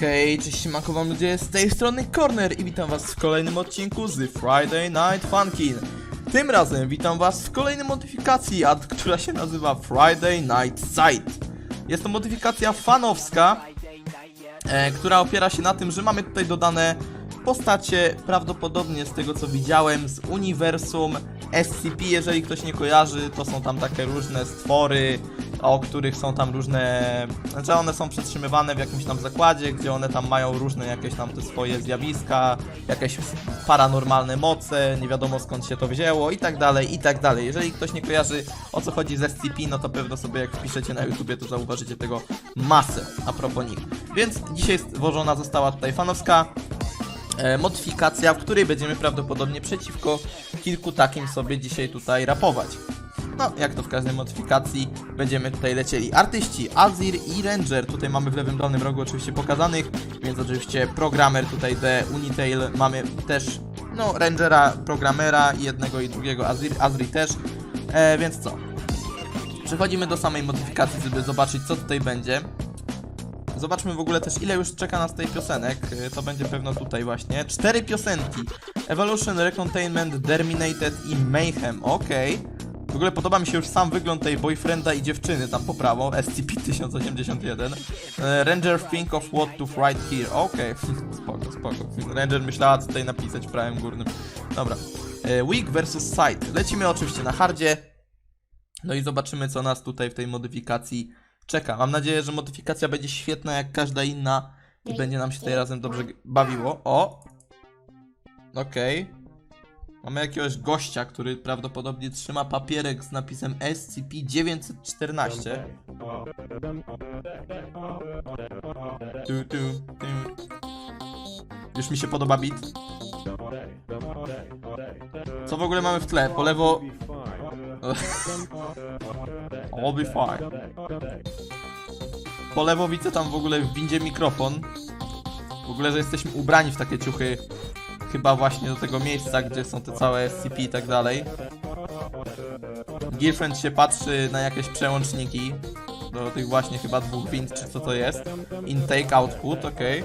Hej, cześć siemanko wam ludzie, z tej strony Corner i witam was w kolejnym odcinku z Friday Night Funkin. Tym razem witam was w kolejnej modyfikacji, a która się nazywa Friday Night Sight. Jest to modyfikacja fanowska, e, która opiera się na tym, że mamy tutaj dodane postacie, prawdopodobnie z tego co widziałem, z uniwersum SCP, jeżeli ktoś nie kojarzy, to są tam takie różne stwory, o których są tam różne, znaczy one są przetrzymywane w jakimś tam zakładzie, gdzie one tam mają różne jakieś tam te swoje zjawiska, jakieś paranormalne moce, nie wiadomo skąd się to wzięło i tak dalej, i tak dalej. Jeżeli ktoś nie kojarzy o co chodzi z SCP, no to pewno sobie jak wpiszecie na YouTubie, to zauważycie tego masę a propos nich. Więc dzisiaj stworzona została tutaj fanowska e, modyfikacja, w której będziemy prawdopodobnie przeciwko kilku takim sobie dzisiaj tutaj rapować. No, jak to w każdej modyfikacji, będziemy tutaj lecieli. Artyści Azir i Ranger, tutaj mamy w lewym dolnym rogu oczywiście pokazanych, więc oczywiście programer tutaj The Unitail, mamy też, no, Rangera, programera, jednego i drugiego, Azir, Azri też, e, więc co? Przechodzimy do samej modyfikacji, żeby zobaczyć co tutaj będzie. Zobaczmy w ogóle też ile już czeka nas tej piosenek. Y, To będzie pewno tutaj właśnie. Cztery piosenki. Evolution, Recontainment, Derminated i Mayhem. Okej. W ogóle podoba mi się już sam wygląd tej boyfrienda i dziewczyny tam po prawo. SCP-1081. E, Ranger think of what to write here. Okej. Spoko, spoko. Ranger myślała co tutaj napisać w prawym górnym. Dobra. E, Weak versus Sight. Lecimy oczywiście na hardzie. No i zobaczymy, co nas tutaj w tej modyfikacji czeka. Mam nadzieję, że modyfikacja będzie świetna jak każda inna i będzie nam się tutaj razem dobrze bawiło. O! Okej. Mamy jakiegoś gościa, który prawdopodobnie trzyma papierek z napisem SCP-914. Tu, tu, tu. Już mi się podoba beat. Co w ogóle mamy w tle? Po lewo... All be fine. Po lewo widzę tam w ogóle w windzie mikrofon. W ogóle, że jesteśmy ubrani w takie ciuchy. Chyba właśnie do tego miejsca, gdzie są te całe SCP i tak dalej. Girlfriend się patrzy na jakieś przełączniki. Do tych właśnie chyba dwóch wind, czy co to jest. Intake, output, okej.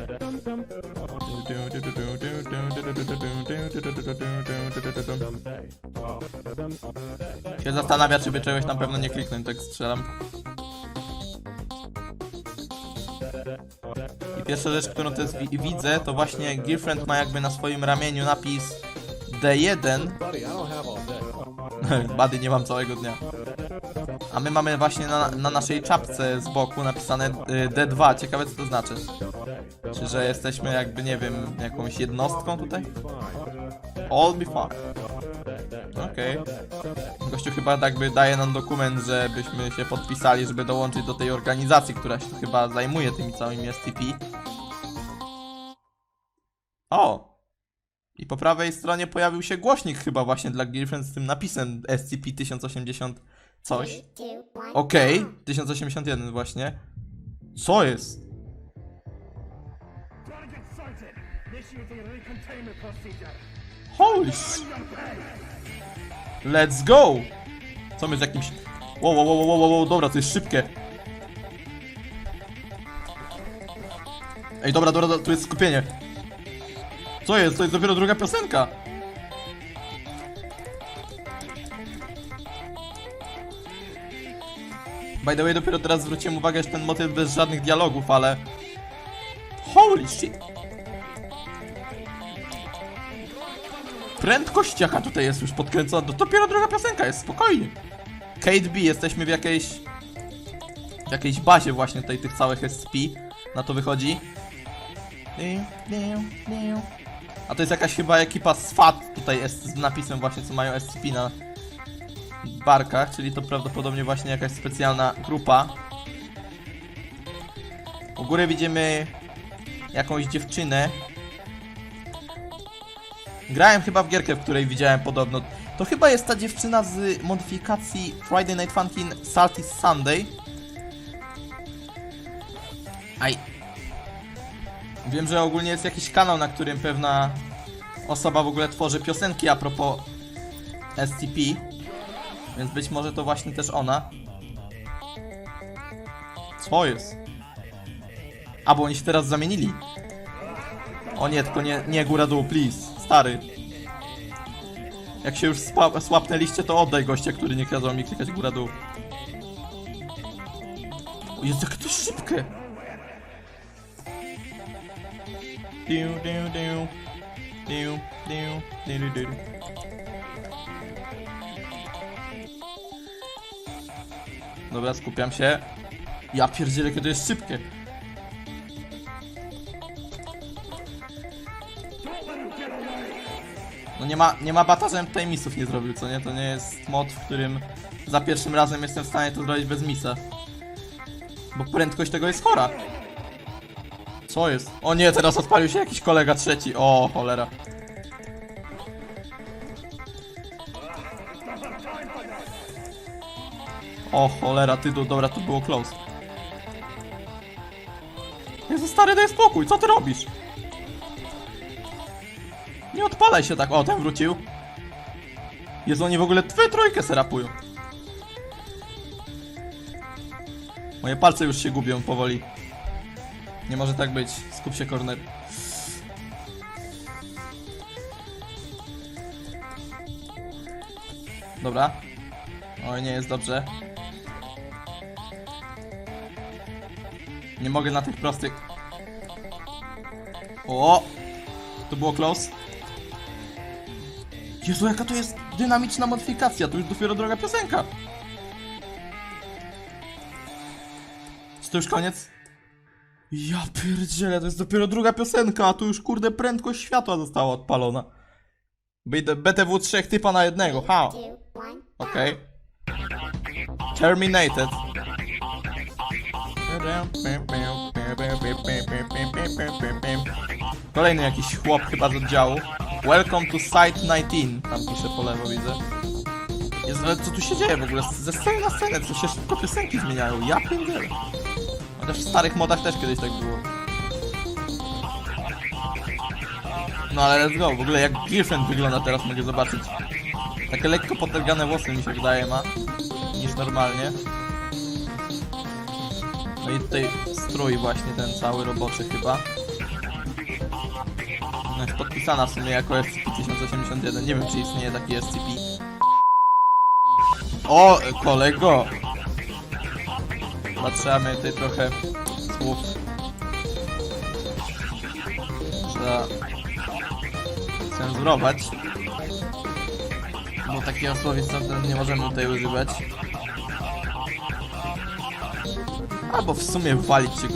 Się zastanawia, czy by czegoś na pewno nie kliknąć, tak strzelam. Pierwsza rzecz, którą też wi widzę, to właśnie Girlfriend ma jakby na swoim ramieniu napis D1. Bady nie mam całego dnia. A my mamy właśnie na, na naszej czapce z boku napisane y, D2. Ciekawe co to znaczy. Czy że jesteśmy jakby, nie wiem, jakąś jednostką tutaj? All be fine. Okej. Gościu chyba jakby daje nam dokument, żebyśmy się podpisali, żeby dołączyć do tej organizacji, która się chyba zajmuje tymi całymi SCP. O! I po prawej stronie pojawił się głośnik chyba właśnie dla Girlfriend z tym napisem SCP-1080 coś. Okej, 1081 właśnie. Co jest? Holy. Let's go! Co my z jakimś... Wow, wow, wow, wow, wow, dobra, to jest szybkie. Ej, dobra, dobra, tu jest skupienie. Co jest? To jest dopiero druga piosenka. By the way, dopiero teraz zwróciłem uwagę, że ten motyw bez żadnych dialogów, ale... Holy shit! Prędkość jaka tutaj jest już podkręcona, to dopiero druga piosenka jest, spokojnie. Kate B, jesteśmy w jakiejś... W jakiejś bazie właśnie tutaj tych całych SCP. Na to wychodzi. A to jest jakaś chyba ekipa SWAT tutaj jest z napisem właśnie, co mają SCP na barkach, czyli to prawdopodobnie właśnie jakaś specjalna grupa. U góry widzimy jakąś dziewczynę, Grałem chyba w gierkę, w której widziałem podobno. To chyba jest ta dziewczyna z modyfikacji Friday Night Funkin' Salty Sunday. Aj. Wiem, że ogólnie jest jakiś kanał, na którym pewna osoba w ogóle tworzy piosenki a propos SCP. Więc być może to właśnie też ona. Co jest? A, bo oni się teraz zamienili. O nie, tylko nie, nie góra dół, please. Stary. Jak się już słapnęliście, to oddaj gościa, który nie kazał mi klikać góra dół. O Jezu, jakie to szybkie! Diu, diu, diu. Diu, diu, diu, diu. Dobra, skupiam się. Ja pierdzielę, to jest szybkie. No nie ma, nie ma bata, żebym tutaj misów nie zrobił, co nie? To nie jest mod, w którym za pierwszym razem jestem w stanie to zrobić bez misa. Bo prędkość tego jest chora. Co jest? O nie, teraz odpalił się jakiś kolega trzeci. O, cholera. O, cholera, ty, do- dobra, tu było close. Jezu, stary, daj spokój, co ty robisz? Nie odpalaj się tak. O, ten wrócił. Jezu, oni w ogóle twoje trójkę serapują. Moje palce już się gubią powoli. Nie może tak być. Skup się, corner. Dobra. Oj, nie jest dobrze. Nie mogę na tych prostych. O! To było close. Jezu, jaka to jest dynamiczna modyfikacja. To już dopiero droga piosenka. Czy to już koniec? Ja pierdzielę, to jest dopiero druga piosenka, a tu już kurde prędkość światła została odpalona. BT- BTW 3 typa na jednego, ha. Okej. Terminated. Kolejny jakiś chłop chyba z oddziału. Welcome to Site 19. Tam pisze po lewo, widzę. Ale co tu się dzieje w ogóle? Ze sceny na scenę, co się szybko piosenki zmieniają. Ja pierdzielę. Chociaż w starych modach też kiedyś tak było. No ale let's go, w ogóle jak Girlfriend wygląda teraz mogę zobaczyć. Takie lekko potargane włosy mi się wydaje ma. Niż normalnie. No i tutaj strój właśnie ten cały roboczy chyba. Jest podpisana w sumie jako SCP-1081. Nie wiem czy istnieje taki SCP. O, kolego! Patrzamy tutaj trochę słów za cenzurować. Bo takiego słownictwa nie możemy tutaj używać. Albo w sumie walić się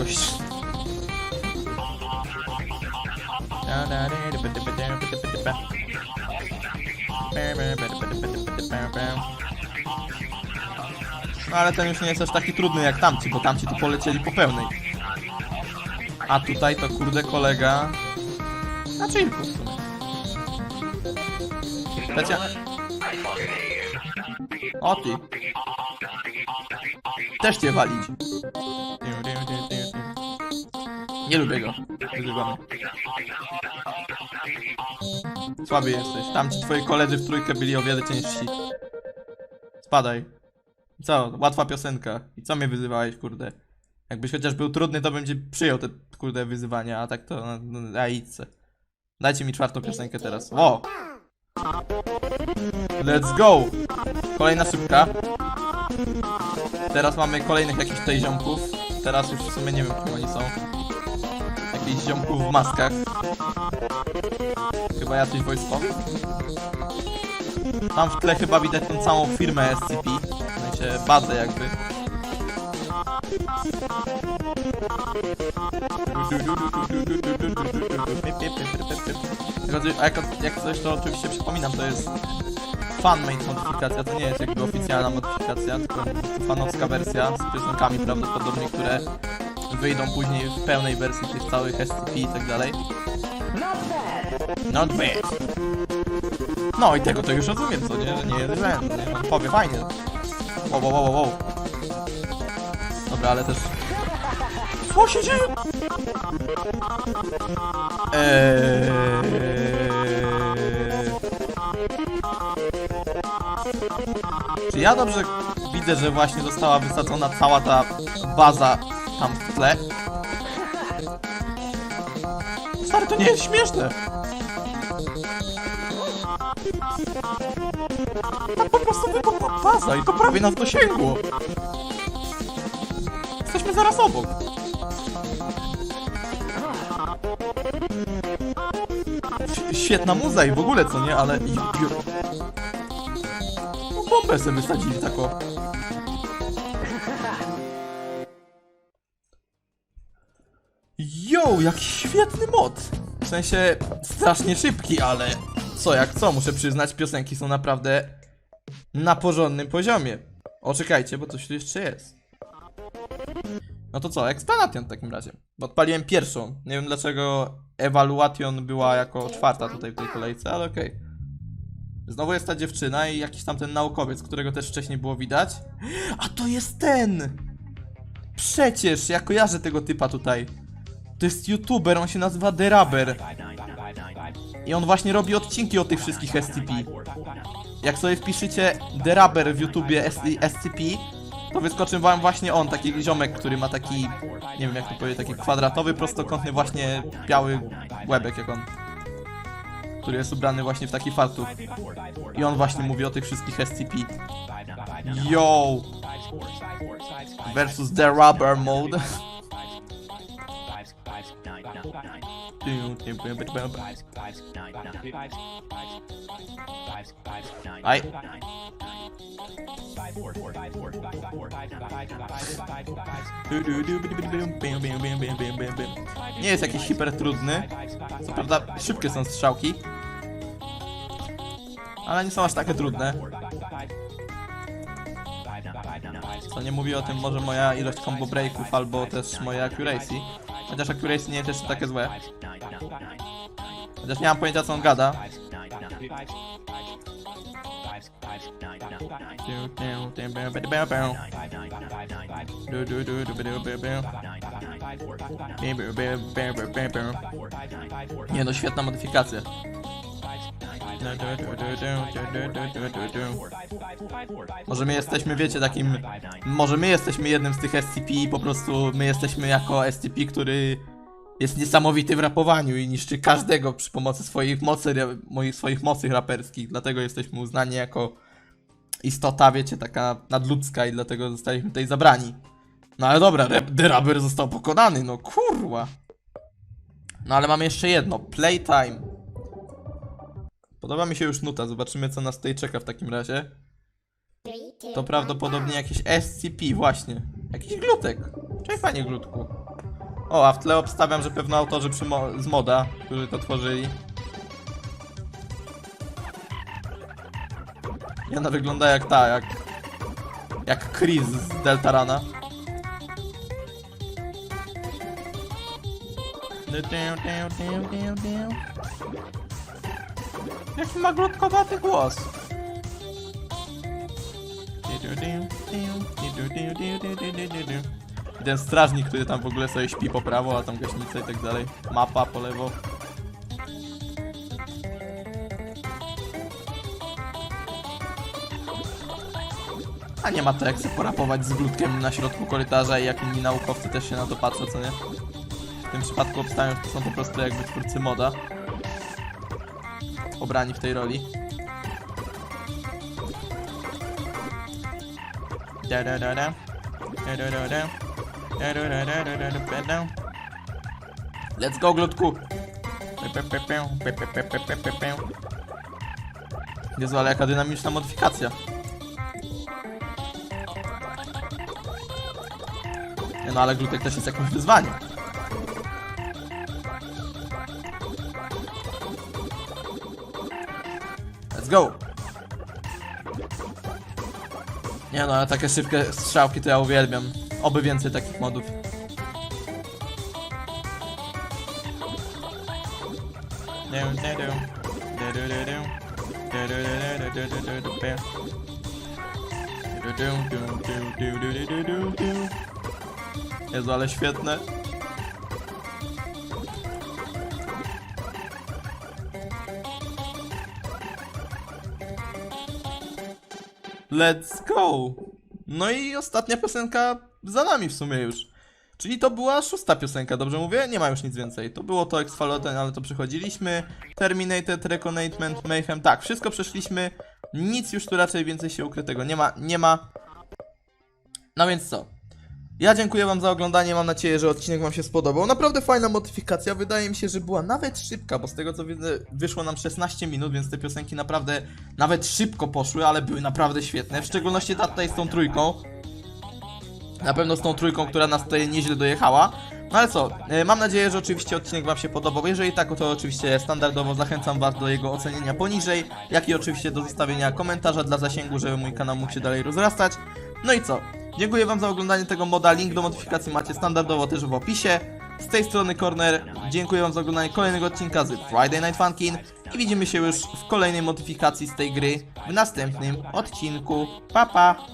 No ale ten już nie jest aż taki trudny jak tamci, bo tamci tu polecieli po pełnej. A tutaj to kurde kolega... Na chillku w sumie. Pecia... O ty. Też cię walić. Nie lubię go. Wyzywamy. Słaby jesteś. Tamci twoi koledzy w trójkę byli o wiele ciężsi. Spadaj. Co? Łatwa piosenka. I co mnie wyzywałeś, kurde? Jakbyś chociaż był trudny, to bym ci przyjął te, kurde, wyzywania, a tak to... No, no, a idź se. Dajcie mi czwartą piosenkę teraz. O! Let's go! Kolejna szybka. Teraz mamy kolejnych jakichś tutaj ziomków. Teraz już w sumie nie wiem, kim oni są. Jakichś ziomków w maskach. Chyba jacyś wojskowi? Tam w tle chyba widać tą całą firmę SCP. W sensie bazę jakby. Jak, jak coś to oczywiście przypominam, to jest fanmade modyfikacja, to nie jest jakby oficjalna modyfikacja, tylko fanowska wersja z piosenkami prawdopodobnie, które wyjdą później w pełnej wersji tych całych SCP i tak dalej. Not bad. No i tego to już rozumiem, co nie, że nie jest źle, nie? Powie fajnie. Wow, wow, wow, wow. Dobra, ale też... Co się dzieje? Eee... Czy ja dobrze widzę, że właśnie została wysadzona cała ta baza tam w tle? Stary, to nie jest śmieszne! To po prostu wybuchła baza i to prawie nas dosięgło! Jesteśmy zaraz obok. Świetna muza i w ogóle, co nie? Ale... bombę sobie wysadzili tako. Yo, jaki świetny mod! W sensie, strasznie szybki, ale... Co jak co, muszę przyznać, piosenki są naprawdę na porządnym poziomie. O, czekajcie, bo coś tu jeszcze jest. No to co, Explanation w takim razie. Bo Odpaliłem pierwszą. Nie wiem dlaczego Evaluation była jako czwarta tutaj w tej kolejce, ale okej. Znowu jest ta dziewczyna i jakiś tam ten naukowiec, którego też wcześniej było widać. A to jest ten! Przecież, ja kojarzę tego typa tutaj. To jest youtuber, on się nazywa Deraber. I on właśnie robi odcinki o tych wszystkich SCP. Jak sobie wpiszecie Deraber w YouTubie SCP, to wyskoczy wam właśnie on, taki ziomek, który ma taki, nie wiem jak to powiedzieć, taki kwadratowy, prostokątny właśnie biały łebek jak on. Który jest ubrany właśnie w taki fartuch. I on właśnie mówi o tych wszystkich SCP. Yo! Versus The Mode. Aj. Nie jest jakiś hiper trudny. Co prawda szybkie są strzałki. Ale nie są aż takie trudne. Co nie mówi o tym może moja ilość combo breaków albo też moja accuracy. Chociaż nie jest jeszcze takie złe. Chociaż nie mam pojęcia co on gada. Nie no, świetna modyfikacja. Może my jesteśmy, wiecie, takim... Może my jesteśmy jednym z tych SCP i po prostu my jesteśmy jako SCP, który jest niesamowity w rapowaniu i niszczy każdego przy pomocy swoich mocy, moich swoich mocy raperskich. Dlatego jesteśmy uznani jako istota, wiecie, taka nadludzka i dlatego zostaliśmy tutaj zabrani. No ale dobra, The Rubber został pokonany, no kurwa. No ale mamy jeszcze jedno, Playtime. Podoba mi się już nuta, zobaczymy co nas tutaj czeka w takim razie. To prawdopodobnie jakiś SCP, właśnie. Jakiś glutek. Cześć panie glutku. O, a w tle obstawiam, że pewno autorzy z moda, którzy to tworzyli. I ona wygląda jak ta, jak... Jak Chris z Deltarana. Jaki ma glutkowaty głos. Ten strażnik, który tam w ogóle sobie śpi po prawo, a tam gaśnica i tak dalej. Mapa po lewo. A nie ma to jak sobie porapować z glutkiem na środku korytarza i jak inni naukowcy też się na to patrzą, co nie? W tym przypadku obstawiam, że to są po prostu jakby twórcy moda obrani w tej roli. Let's go, glutku! Jezu, ale jaka dynamiczna modyfikacja. No ale glutek też jest jakimś wyzwaniem. Let's go! Nie no, ale takie szybkie strzałki to ja uwielbiam. Oby więcej takich modów. Jezu, ale świetne. Let's go! No i ostatnia piosenka za nami w sumie już. Czyli to była szósta piosenka, dobrze mówię? Nie ma już nic więcej. To było to Exfaloten, ale to przechodziliśmy. Terminated, Reconnatement, Mayhem. Tak, wszystko przeszliśmy. Nic już tu raczej więcej się ukrytego nie ma. Nie ma. No więc co? Ja dziękuję wam za oglądanie, mam nadzieję, że odcinek wam się spodobał. Naprawdę fajna modyfikacja, wydaje mi się, że była nawet szybka, bo z tego co widzę wyszło nam 16 minut, więc te piosenki naprawdę nawet szybko poszły, ale były naprawdę świetne. W szczególności ta tutaj z tą trójką. Na pewno z tą trójką, która nas tutaj nieźle dojechała. No ale co, e, mam nadzieję, że oczywiście odcinek Wam się podobał. Jeżeli tak, to oczywiście standardowo zachęcam Was do jego ocenienia poniżej, jak i oczywiście do zostawienia komentarza dla zasięgu, żeby mój kanał mógł się dalej rozrastać. No i co? Dziękuję Wam za oglądanie tego moda. Link do modyfikacji macie standardowo też w opisie. Z tej strony Corner. Dziękuję Wam za oglądanie kolejnego odcinka z Friday Night Funkin. I widzimy się już w kolejnej modyfikacji z tej gry w następnym odcinku. Pa pa!